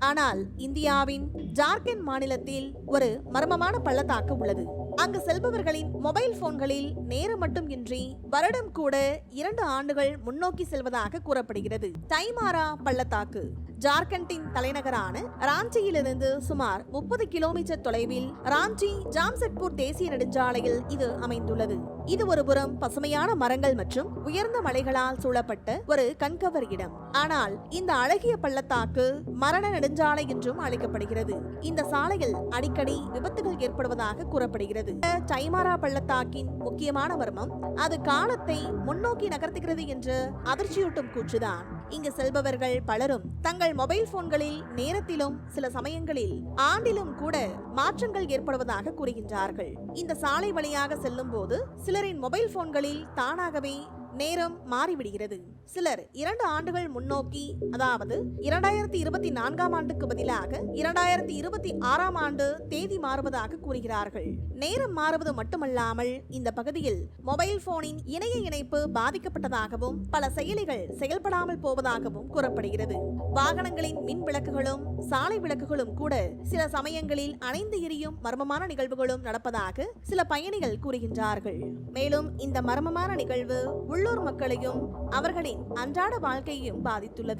ஆனால் இந்தியாவின் ஜார்க்கண்ட் மாநிலத்தில் ஒரு மர்மமான பள்ளத்தாக்கு உள்ளது. அங்கு செல்பவர்களின் மொபைல் போன்களில் நேரம் மட்டும் இன்றி வருடம் கூட இரண்டு ஆண்டுகள் முன்னோக்கி செல்வதாக கூறப்படுகிறது. தைமாரா பள்ளத்தாக்கு ஜார்க்கண்டின் தலைநகரான ராஞ்சியிலிருந்து சுமார் முப்பது கிலோமீட்டர் தொலைவில் ராஞ்சி ஜாம்செட்பூர் தேசிய நெடுஞ்சாலையில் இது அமைந்துள்ளது. இது ஒரு புறம் பசுமையான மரங்கள் மற்றும் உயர்ந்த மலைகளால் சூழப்பட்ட ஒரு கண்கவர் இடம். ஆனால் இந்த அழகிய பள்ளத்தாக்கு மரண நெடுஞ்சாலை என்றும் அழைக்கப்படுகிறது. இந்த சாலையில் அடிக்கடி விபத்துகள் ஏற்படுவதாக கூறப்படுகிறது. டைமாரா பள்ளத்தாக்கின் முக்கியமான மர்மம் அது காலத்தை முன்னோக்கி நகர்த்துகிறது என்று அதிர்ச்சியூட்டும் கூற்றுதான். இங்கு செல்பவர்கள் பலரும் தங்கள் மொபைல் போன்களில் நேரத்திலும் சில சமயங்களில் ஆண்டிலும் கூட மாற்றங்கள் ஏற்படுவதாக கூறுகின்றார்கள். இந்த சாலை வழியாக செல்லும் போது சிலரின் மொபைல் போன்களில் தானாகவே நேரம் மாறிவிடுகிறது. சிலர் இரண்டு ஆண்டுகள் முன்னோக்கி அதாவது இரண்டாயிரத்தி இருபத்தி நான்காம் ஆண்டுக்கு பதிலாக இரண்டாயிரத்தி இருபத்தி ஆறாம் ஆண்டு தேதி மாறுவதாக கூறுகிறார்கள். நேரம் மாறுவது மட்டுமல்லாமல் இந்த பகுதியில் மொபைல் போனின் இணைய இணைப்பு பாதிக்கப்பட்டதாகவும் பல செயலிகள் செயல்படாமல் போவதாகவும் கூறப்படுகிறது. வாகனங்களின் மின் விளக்குகளும் சாலை விளக்குகளும் கூட சில சமயங்களில் அணைந்து எரியும் மர்மமான நிகழ்வுகளும் நடப்பதாக சில பயணிகள் கூறுகின்றார்கள். மேலும் இந்த மர்மமான நிகழ்வு உள்ளூர் மக்களையும் அவர்களின் அன்றாட வாழ்க்கையையும் பாதித்துள்ளது.